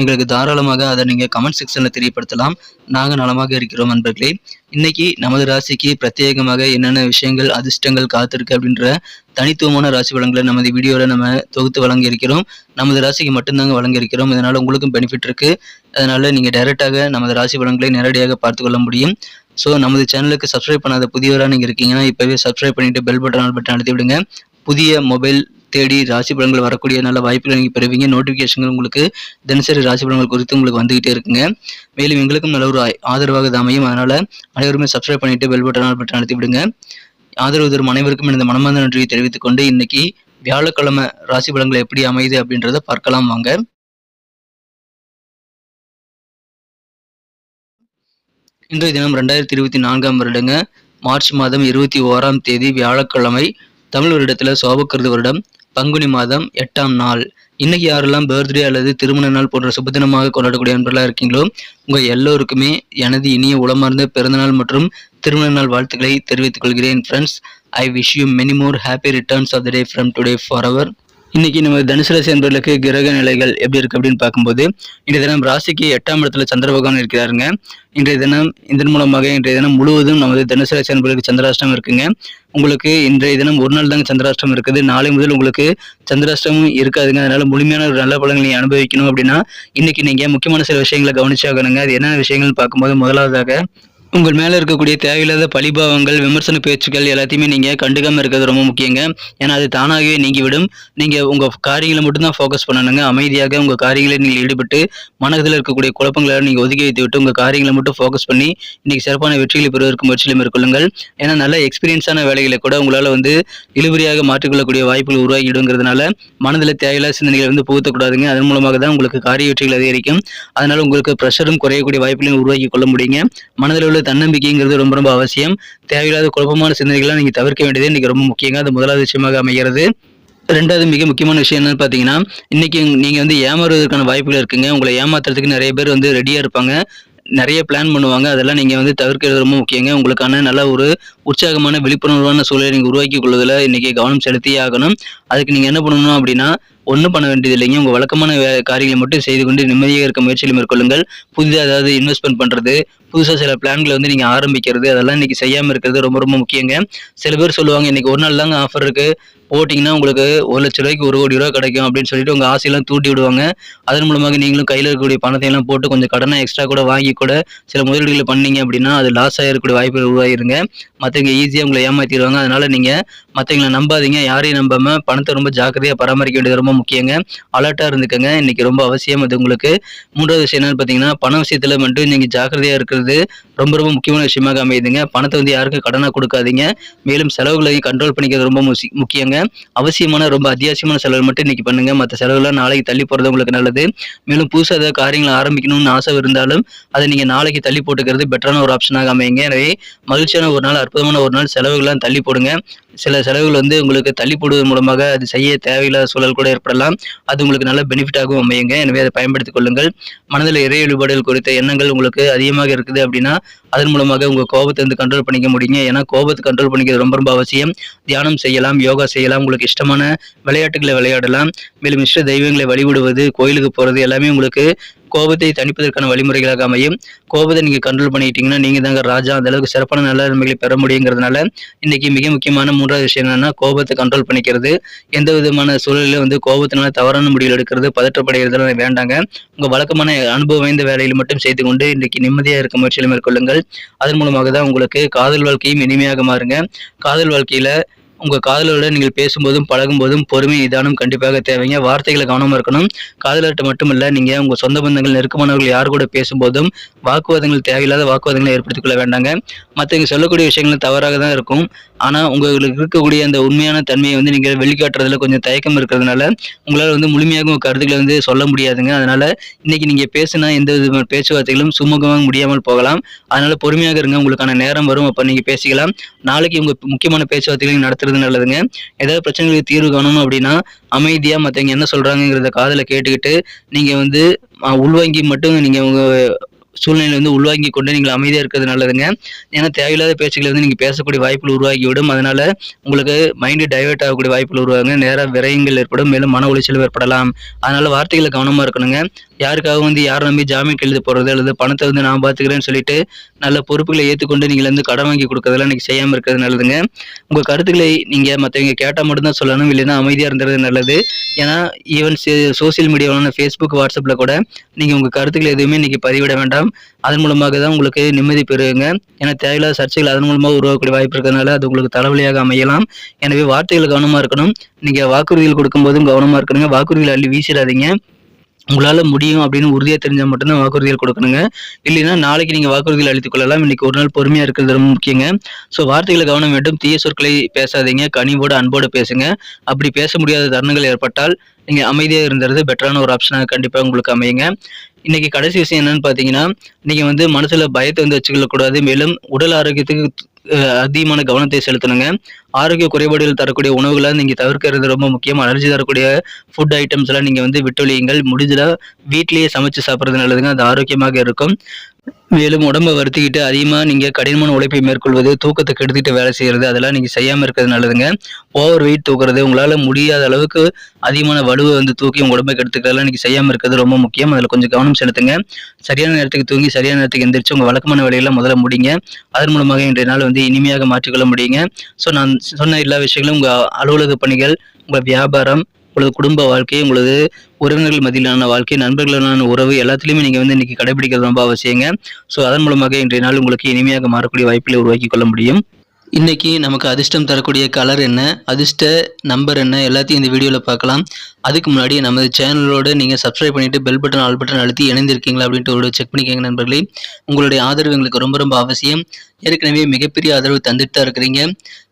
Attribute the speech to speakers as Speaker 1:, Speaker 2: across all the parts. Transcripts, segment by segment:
Speaker 1: எங்களுக்கு தாராளமாக அதை நீங்கள் கமெண்ட் செக்ஷனில் தெரியப்படுத்தலாம். நாங்கள் நலமாக இருக்கிறோம் நண்பர்களே. இன்னைக்கு நமது ராசிக்கு பிரத்யேகமாக என்னென்ன விஷயங்கள் அதிர்ஷ்டங்கள் காத்திருக்கு அப்படின்ற தனித்துவமான ராசி வளங்களை நமது வீடியோவில் நம்ம தொகுத்து வழங்கியிருக்கிறோம் நமது ராசிக்கு மட்டும்தாங்க வழங்கியிருக்கிறோம் இதனால் உங்களுக்கும் பெனிஃபிட் இருக்குது அதனால் நீங்கள் டைரெக்டாக நமது ராசி வளங்களை நேரடியாக பார்த்துக்கொள்ள முடியும். ஸோ நமது சேனலுக்கு சப்ஸ்கிரைப் பண்ணாத புதியவராக நீங்கள் இருக்கீங்கன்னா இப்போவே சப்ஸ்கிரைப் பண்ணிவிட்டு பெல் பட்டன் ஆல் பட்டன் அழுத்தி விடுங்க. புதிய மொபைல் தேடி ராசி பலன்கள் வரக்கூடிய நல்ல வாய்ப்புகளை நீங்கள் பெறுவீங்க. நோட்டிஃபிகேஷன்கள் உங்களுக்கு தினசரி ராசி பலன்கள் குறித்து உங்களுக்கு வந்துகிட்டே இருக்குங்க. மேலும் எங்களுக்கும் நல்ல ஒரு ஆதரவாக இது அமையும். அதனால் அனைவருமே சப்ஸ்கிரைப் பண்ணிவிட்டு பெல் பட்டன் ஆல் பட்டன் அழுத்தி விடுங்க. ஆதரவு தரும் அனைவருக்கும் எனது மனமார்ந்த நன்றியை தெரிவித்துக் கொண்டு இன்னைக்கு வியாழக்கிழமை ராசி பலன்கள் எப்படி அமையுது அப்படின்றத பார்க்கலாம் வாங்க. இன்றைய தினம் ரெண்டாயிரத்தி இருபத்தி நான்காம் வருடங்க. மார்ச் மாதம் இருபத்தி ஓராம் தேதி வியாழக்கிழமை தமிழ் வருடத்தில் சோபக்கிருது வருடம் பங்குனி மாதம் எட்டாம் நாள். இன்னைக்கு யாரெல்லாம் பர்த்டே அல்லது திருமண நாள் போன்ற சுபதினமாக கொண்டாடக்கூடிய நண்பர்களாக இருக்கீங்களோ உங்கள் எல்லோருக்குமே எனது இனிய உளமார்ந்த பிறந்தநாள் மற்றும் திருமண நாள் வாழ்த்துக்களை தெரிவித்துக் கொள்கிறேன். Friends I wish you many more happy returns of the day from today for our இன்னைக்கு நம்ம தனுசு ராசி என்பவர்களுக்கு கிரக நிலைகள் எப்படி இருக்கு அப்படின்னு பார்க்கும்போது இன்றைய தினம் ராசிக்கு எட்டாம் இடத்துல சந்திர பகவான் இருக்கிறாருங்க. இன்றைய தினம் இதன் மூலமாக இன்றைய தினம் முழுவதும் நமது தனுசு ராசி என்பவர்களுக்கு சந்திராஷ்டம் இருக்குங்க. உங்களுக்கு இன்றைய தினம் ஒரு நாள் தாங்க சந்திராஷ்டம் இருக்குது. நாளை முதல் உங்களுக்கு சந்திராஷ்டமும் இருக்காதுங்க. அதனால முழுமையான ஒரு நல்ல பலன்களை அனுபவிக்கணும் அப்படின்னா இன்னைக்கு நீங்க முக்கியமான சில விஷயங்களை கவனிச்சாகணுங்க. அது என்னென்ன விஷயங்கள்னு பார்க்கும்போது முதலாவதாக உங்கள் மேலே இருக்கக்கூடிய தேவையில்லாத பழிபாவங்கள் விமர்சன பேச்சுக்கள் எல்லாத்தையுமே நீங்கள் கண்டுக்காமல் இருக்கிறது ரொம்ப முக்கியங்க. ஏன்னா அது தானாகவே நீங்கிவிடும். நீங்கள் உங்கள் காரியங்களை மட்டும்தான் ஃபோக்கஸ் பண்ணணுங்க. அமைதியாக உங்கள் காரியங்களை நீங்கள் ஈடுபட்டு மனதில் இருக்கக்கூடிய குழப்பங்களை நீங்கள் ஒதுக்கி வைத்து விட்டு உங்கள் காரியங்களை மட்டும் ஃபோக்கஸ் பண்ணி இன்றைக்கி சிறப்பான வெற்றிகளை பெறுவதற்கு முயற்சியில் மேற்கொள்ளுங்கள். ஏன்னா நல்ல எக்ஸ்பீரியன்ஸான வேலைகளை கூட உங்களால் வந்து இழுபறியாக மாற்றிக்கொள்ளக்கூடிய வாய்ப்புகள் உருவாகிடுங்கிறதுனால மனதில் தேவையில்லாத சிந்தனைகளை வந்து புகுத்தக்கூடாதுங்க. அதன் மூலமாக தான் உங்களுக்கு காரிய வெற்றிகள் அதிகரிக்கும். அதனால் உங்களுக்கு ப்ரெஷரும் குறையக்கூடிய வாய்ப்புகளையும் உருவாக்கி கொள்ள முடியுங்க. மனதில் உள்ள தன்னம்பிக்கைங்கிறது ரொம்ப ரொம்ப அவசியம். தேவையில்லாத குழப்பமான சிந்தனைகளை நீங்கள் தவிர்க்க வேண்டியது இன்றைக்கி ரொம்ப முக்கியங்க. அது முதலாவது விஷயமாக அமைகிறது. ரெண்டாவது மிக முக்கியமான விஷயம் என்னன்னு பார்த்தீங்கன்னா இன்னைக்கு நீங்கள் வந்து ஏமாறுவதற்கான வாய்ப்புகள் இருக்குங்க. உங்களை ஏமாத்துறதுக்கு நிறைய பேர் வந்து ரெடியாக இருப்பாங்க. நிறைய பிளான் பண்ணுவாங்க. அதெல்லாம் நீங்கள் வந்து தவிர்க்கிறது ரொம்ப முக்கியங்க. உங்களுக்கான நல்ல ஒரு உற்சாகமான விழிப்புணர்வான சூழலை நீங்கள் உருவாக்கி கொள்வதில் இன்றைக்கி கவனம் செலுத்தியே ஆகணும். அதுக்கு நீங்கள் என்ன பண்ணணும் அப்படின்னா ஒன்றும் பண்ண வேண்டியது இல்லைங்க உங்கள் வழக்கமான வே காரியங்களை மட்டும் செய்து கொண்டு நிம்மதியாக இருக்க முயற்சியில் மேற்கொள்ளுங்கள். புதிதாக ஏதாவது இன்வெஸ்ட்மெண்ட் பண்ணுறது புதுசாக சில பிளான்களை வந்து நீங்கள் ஆரம்பிக்கிறது அதெல்லாம் இன்னைக்கு செய்யாமல் இருக்கிறது ரொம்ப ரொம்ப முக்கியங்க. சில பேர் சொல்லுவாங்க இன்றைக்கி ஒரு நாள் தாங்க ஆஃபர் இருக்குது போட்டிங்கன்னா உங்களுக்கு ஒரு லட்ச ரூபாய்க்கு ஒரு கோடி ரூபா கிடைக்கும் அப்படின்னு சொல்லிட்டு உங்கள் ஆசையெல்லாம் தூட்டி விடுவாங்க. அதன் மூலமாக நீங்களும் கையில் இருக்கக்கூடிய பணத்தையெல்லாம் போட்டு கொஞ்சம் கடனை எக்ஸ்ட்ரா கூட வாங்கி கூட சில முதலீடுகளை பண்ணீங்க அப்படின்னா அது லாஸ் ஆகிருக்கக்கூடிய வாய்ப்புகள் உருவாகிருங்க. மற்றவங்க ஈஸியாக உங்களை ஏமாற்றிடுவாங்க அதனால் நீங்கள் மற்றவங்களை நம்பாதீங்க. யாரையும் நம்பாமல் பணத்தை ரொம்ப ஜாக்கிரதையாக பராமரிக்க வேண்டியது ரொம்ப முக்கியங்க. அலர்ட்டாக இருந்துக்கங்க. இன்றைக்கி ரொம்ப அவசியம் அது உங்களுக்கு. மூன்றாவது விஷயம் என்னென்னு பார்த்தீங்கன்னா பண விஷயத்தில் மட்டும் நீங்கள் ஜாக்கிரதையாக இருக்கிறது ரொம்ப ரொம்ப முக்கியமான விஷயமாக அமையுதுங்க. பணத்தை வந்து யாருக்கும் கடனாக கொடுக்காதீங்க. மேலும் செலவுகளையும் கண்ட்ரோல் பண்ணிக்கிறது ரொம்ப முக்கியங்க. அவசியமான ரொம்ப அத்தியாவசியமான செலவு மட்டும் இன்றைக்கி பண்ணுங்கள் மற்ற செலவுலாம் நாளைக்கு தள்ளி போகிறது உங்களுக்கு நல்லது. மேலும் புதுசாக ஏதாவது காரியங்களை ஆரம்பிக்கணும்னு ஆசை இருந்தாலும் அதை நீங்கள் நாளைக்கு தள்ளி போட்டுக்கிறது பெட்டரான ஒரு ஆப்ஷனாக அமையுங்க. எனவே மகிழ்ச்சியான ஒரு நாள் அற்புதமான ஒரு நாள். செலவுகள்லாம் தள்ளி போடுங்க. சில செலவுகள் வந்து உங்களுக்கு தள்ளி போடுவதன் மூலமாக அது செய்ய தேவையில்லாத சூழல் கூட ஏற்படலாம். அது உங்களுக்கு நல்ல பெனிஃபிட்டாகவும் அமையுங்க. எனவே அதை பயன்படுத்திக் கொள்ளுங்கள். மனதில் இறை வழிபாடுகள் குறித்த எண்ணங்கள் உங்களுக்கு அதிகமாக இருக்குது அப்படின்னா அதன் மூலமாக உங்கள் கோபத்தை வந்து கண்ட்ரோல் பண்ணிக்க முடியுங்க. ஏன்னா கோபத்தை கண்ட்ரோல் பண்ணிக்கிறது ரொம்ப ரொம்ப அவசியம். தியானம் செய்யலாம் யோகா செய்யலாம். உங்களுக்கு இஷ்டமான விளையாட்டுகளை விளையாடலாம். மேலும் இஷ்ட தெய்வங்களை வழிபடுவது கோயிலுக்கு போகிறது எல்லாமே உங்களுக்கு கோபத்தை தணிப்பதற்கான வழிமுறைகளாக அமையும். கோபத்தை நீங்கள் கண்ட்ரோல் பண்ணிக்கிட்டீங்கன்னா நீங்கள் தாங்க ராஜா. அந்த அளவுக்கு சிறப்பான நல்ல நன்மைகளை பெற முடியுங்கிறதுனால இன்னைக்கு மிக முக்கியமான மூன்றாவது விஷயம் என்னன்னா கோபத்தை கண்ட்ரோல் பண்ணிக்கிறது. எந்த விதமான சூழலிலும் வந்து கோபத்தினால தவறான முடிவுகள் எடுக்கிறது பதற்றப்படுகிறதுலாம் வேண்டாங்க. உங்கள் வழக்கமான அனுபவம் வாய்ந்த வேலையில் மட்டும் செய்து கொண்டு இன்னைக்கு நிம்மதியாக இருக்க முயற்சியில் மேற்கொள்ளுங்கள். அதன் மூலமாக தான் உங்களுக்கு காதல் வாழ்க்கையும் இனிமையாக மாறுங்க. காதல் வாழ்க்கையில உங்கள் காதலோட நீங்கள் பேசும்போதும் பழகும்போதும் பொறுமை நிதானம் கண்டிப்பாக தேவைங்க. வார்த்தைகளை கவனமாக இருக்கணும். காதலர்கிட்ட மட்டுமல்ல நீங்கள் உங்கள் சொந்த பந்தங்கள் நெருக்கமானவர்கள் யார் கூட பேசும்போதும் வாக்குவாதங்கள் தேவையில்லாத வாக்குவாதங்களை ஏற்படுத்திக் கொள்ள வேண்டாங்க. மற்றவங்க சொல்லக்கூடிய விஷயங்கள் தவறாக தான் இருக்கும். ஆனால் உங்களுக்கு இருக்கக்கூடிய அந்த உண்மையான தன்மையை வந்து நீங்கள் வெளிக்காட்டுறதுல கொஞ்சம் தயக்கம் இருக்கிறதுனால உங்களால் வந்து முழுமையாக உங்கள் கருத்துக்களை வந்து சொல்ல முடியாதுங்க. அதனால் இன்றைக்கி நீங்கள் பேசினா எந்த விதமான பேச்சுவார்த்தைகளும் சுமூகமாக முடியாமல் போகலாம். அதனால் பொறுமையாக இருங்க. உங்களுக்கான நேரம் வரும். அப்போ நீங்கள் பேசிக்கலாம். நாளைக்கு உங்கள் முக்கியமான பேச்சுவார்த்தைகளை நடத்துறது நல்லதுங்க. ஏதாவது பிரச்சனைகளுக்கு தீர்வு காணணும் அப்படின்னா அமைதியாக மற்றவங்க என்ன சொல்கிறாங்கிறத காதில் கேட்டுக்கிட்டு நீங்கள் வந்து உள்வாங்கி மட்டும் நீங்கள் உங்கள் சூழ்நிலை வந்து உள்வாங்கி கொண்டு நீங்கள் அமைதியாக இருக்கிறது நல்லதுங்க. ஏன்னா தேவையில்லாத பேச்சுக்களை வந்து நீங்கள் பேசக்கூடிய வாய்ப்புகள் உருவாகிவிடும். அதனால் உங்களுக்கு மைண்டு டைவர்ட் ஆகக்கூடிய வாய்ப்புகள் உருவாங்க நேராக விரயங்கள் ஏற்படும். மேலும் மன உளைச்சல் ஏற்படலாம். அதனால் வார்த்தைகளை கவனமாக இருக்கணுங்க. யாருக்காக வந்து யாரை நம்பி ஜாமீன் எழுத போகிறது அல்லது பணத்தை வந்து நான் பார்த்துக்கிறேன்னு சொல்லிட்டு நல்ல பொறுப்புகளை ஏற்றுக்கொண்டு நீங்கள் வந்து கடன் வாங்கி கொடுக்கறதெல்லாம் நீங்கள் செய்யாமல் இருக்கிறது நல்லதுங்க. உங்கள் கருத்துக்களை நீங்கள் மற்றவங்க கேட்டால் மட்டும்தான் சொல்லணும். இல்லைன்னா அமைதியாக இருந்துறது நல்லது. ஏன்னா ஈவன் சோசியல் மீடியாவான ஃபேஸ்புக் வாட்ஸ்அப்பில் கூட நீங்கள் உங்கள் கருத்துக்களை எதுவுமே இன்றைக்கி பதிவிட வேண்டாம். அதன் மூலமாக தான் உங்களுக்கு நிம்மதி பெறுவீங்க. ஏன்னா தேவையில்லாத சர்ச்சைகள் அதன் மூலமாக உருவாக்கக்கூடிய வாய்ப்பு இருக்கிறதுனால அது உங்களுக்கு தலைவலியாக அமையலாம். எனவே வார்த்தைகள் கவனமாக இருக்கணும். நீங்கள் வாக்குறுதிகள் கொடுக்கும்போதும் கவனமாக இருக்கணுங்க. வாக்குறுதிகள் அள்ளி வீசிடாதீங்க. உங்களால் முடியும் அப்படின்னு உறுதியாக தெரிஞ்சால் மட்டும்தான் வாக்குறுதிகள் கொடுக்கணுங்க. இல்லைன்னா நாளைக்கு நீங்கள் வாக்குறுதிகள் அளித்துக் கொள்ளலாம். இன்னைக்கு ஒரு நாள் பொறுமையாக இருக்கிறது ரொம்ப முக்கியங்க. ஸோ வார்த்தைகளை கவனம் வேண்டும். தீய சொற்களை பேசாதீங்க. கனிவோடு அன்போடு பேசுங்க. அப்படி பேச முடியாத தருணங்கள் ஏற்பட்டால் நீங்கள் அமைதியாக இருந்துறது பெட்டரான ஒரு ஆப்ஷனாக கண்டிப்பாக உங்களுக்கு அமையுங்க. இன்னைக்கு கடைசி விஷயம் என்னன்னு பார்த்தீங்கன்னா நீங்கள் வந்து மனசில் பயத்தை வந்து வச்சுக்கொள்ளக்கூடாது. மேலும் உடல் ஆரோக்கியத்துக்கு அதிகமான கவனத்தை செலுத்தணுங்க. ஆரோக்கிய குறைபாடுகள் தரக்கூடிய உணவுகளை நீங்கள் தவிர்க்கிறது ரொம்ப முக்கியம். அலர்ஜி தரக்கூடிய ஃபுட் ஐட்டம்ஸ் எல்லாம் நீங்கள் வந்து விட்டொழியுங்கள். முடிஞ்சதா வீட்டிலேயே சமைச்சு சாப்பிட்றது நல்லதுங்க. அது ஆரோக்கியமாக இருக்கும். மேலும் உடம்பை வருத்திக்கிட்டு அதிகமாக நீங்கள் கடினமான உழைப்பை மேற்கொள்வது தூக்கத்தை கெடுத்துட்டு வேலை செய்கிறது அதெல்லாம் நீங்கள் செய்யாமல் இருக்கிறது நல்லதுங்க. ஓவர் வெயிட் தூக்குறது உங்களால் முடியாத அளவுக்கு அதிகமான வலுவை வந்து தூக்கி உங்கள் உடம்பை கெடுத்துக்கிறதெல்லாம் நீங்கள் செய்யாமல் இருக்கிறது ரொம்ப முக்கியம். அதில் கொஞ்சம் கவனம் செலுத்துங்க. சரியான நேரத்துக்கு தூங்கி சரியான நேரத்துக்கு எந்திரிச்சு உங்கள் வழக்கமான வேலையெல்லாம் முதல்ல முடிங்க. அதன் மூலமாக இன்றைய நாள் வந்து இனிமையாக மாற்றிக்கொள்ள முடியுங்க. ஸோ நான் சொன்ன எல்லா விஷயங்களும் உங்கள் அலுவலக பணிகள் உங்கள் வியாபாரம் உங்களது குடும்ப வாழ்க்கை உங்களது உறவினர்கள் மதியிலான வாழ்க்கை நண்பர்களான உறவு எல்லாத்துலேயுமே நீங்கள் வந்து இன்றைக்கி கடைபிடிக்கிறது ரொம்ப அவசியங்க. ஸோ அதன் மூலமாக இன்றைய நாள் உங்களுக்கு இனிமையாக மாறக்கூடிய வாய்ப்புகளை உருவாக்கி கொள்ள முடியும். இன்றைக்கி நமக்கு அதிர்ஷ்டம் தரக்கூடிய கலர் என்ன அதிர்ஷ்ட நம்பர் என்ன எல்லாத்தையும் இந்த வீடியோவில் பார்க்கலாம். அதுக்கு முன்னாடி நமது சேனலோடு நீங்கள் சப்ஸ்கிரைப் பண்ணிவிட்டு பெல் பட்டன் ஆல் பட்டன் அழுத்தி இணைந்திருக்கீங்களா அப்படின்ட்டு ஒரு செக் பண்ணிக்கோங்க நண்பர்களே. உங்களுடைய ஆதரவு எங்களுக்கு ரொம்ப ரொம்ப அவசியம். ஏற்கனவே மிகப்பெரிய ஆதரவு தந்துட்டு தான் இருக்கிறீங்க.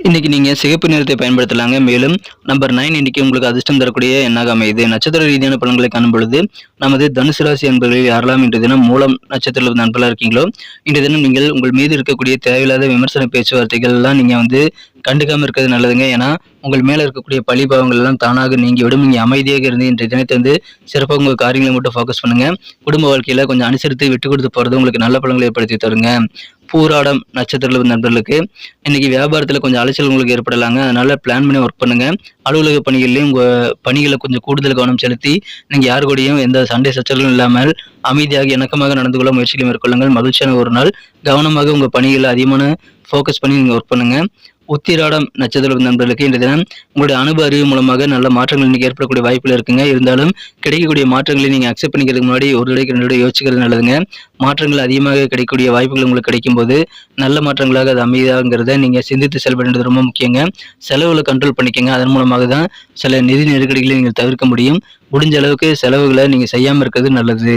Speaker 1: இன்னைக்கு நீங்கள் சிகப்பு நிறத்தை பயன்படுத்தலாங்க. மேலும் நம்பர் நைன் இன்னைக்கு உங்களுக்கு அதிர்ஷ்டம் தரக்கூடிய எண்ணாக அமையுது நட்சத்திர ரீதியான பலன்களை காணும் பொழுது நமது தனுசு ராசி அன்பர்களில் யாரெல்லாம் இன்றைய தினம் மூலம் நட்சத்திர நண்பர்களாக இருக்கீங்களோ இன்றைய தினம் நீங்கள் உங்கள் மீது இருக்கக்கூடிய தேவையில்லாத விமர்சன பேச்சுவார்த்தைகள் எல்லாம் நீங்கள் வந்து கண்டுக்காமல் இருக்கிறது நல்லதுங்க. ஏன்னா உங்கள் மேலே இருக்கக்கூடிய பழி பாவங்கள் எல்லாம் தானாக நீங்கள் விடும். நீங்கள் அமைதியாக இருந்து இன்றைய தினத்தை வந்து சிறப்பாக உங்கள் காரியங்களை மட்டும் ஃபோக்கஸ் பண்ணுங்கள் குடும்ப வாழ்க்கையில் கொஞ்சம் அனுசரித்து விட்டு கொடுத்து போகிறது உங்களுக்கு நல்ல பலங்களை ஏற்படுத்தி தருங்க. பூராடம் நட்சத்திர நண்பர்களுக்கு. இன்னைக்கு வியாபாரத்தில் கொஞ்சம் அலைச்சல் உங்களுக்கு ஏற்படலாங்க. அதனால பிளான் பண்ணி ஒர்க் பண்ணுங்க. அலுவலக பணிகள்லையும் உங்கள் பணிகளை கொஞ்சம் கூடுதல் கவனம் செலுத்தி நீங்கள் யார் கூடயும் எந்த சண்டை சச்சரவும் இல்லாமல் அமைதியாக இணக்கமாக நடந்து கொள்ள முயற்சிகளை மேற்கொள்ளுங்கள். மகிழ்ச்சியான ஒரு நாள். கவனமாக உங்கள் பணிகளை அதிகமான ஃபோக்கஸ் பண்ணி நீங்கள் ஒர்க் பண்ணுங்கள் உத்திராடம் நட்சத்திர நண்பர்களுக்கு இன்றைய தினம் உங்களுடைய அனுபவ அறிவு மூலமாக நல்ல மாற்றங்கள் இன்னைக்கு ஏற்படக்கூடிய வாய்ப்புகள் இருக்குங்க. இருந்தாலும் கிடைக்கக்கூடிய மாற்றங்களை நீங்கள் அக்செப்ட் பண்ணிக்கிறதுக்கு முன்னாடி ஒரு தடவைக்கு ரெண்டு யோசிக்கிறது நல்லதுங்க. மாற்றங்கள் அதிகமாக கிடைக்கக்கூடிய வாய்ப்புகள் உங்களுக்கு கிடைக்கும்போது நல்ல மாற்றங்களாக அது அமைதாங்கிறத நீங்கள் சிந்தித்து செயல்படுறது ரொம்ப முக்கியங்க. செலவுகளை கண்ட்ரோல் பண்ணிக்கங்க. அதன் மூலமாக தான் சில நிதி நெருக்கடிகளை நீங்கள் தவிர்க்க முடியும். முடிஞ்ச அளவுக்கு செலவுகளை நீங்கள் செய்யாமல் இருக்கிறது நல்லது.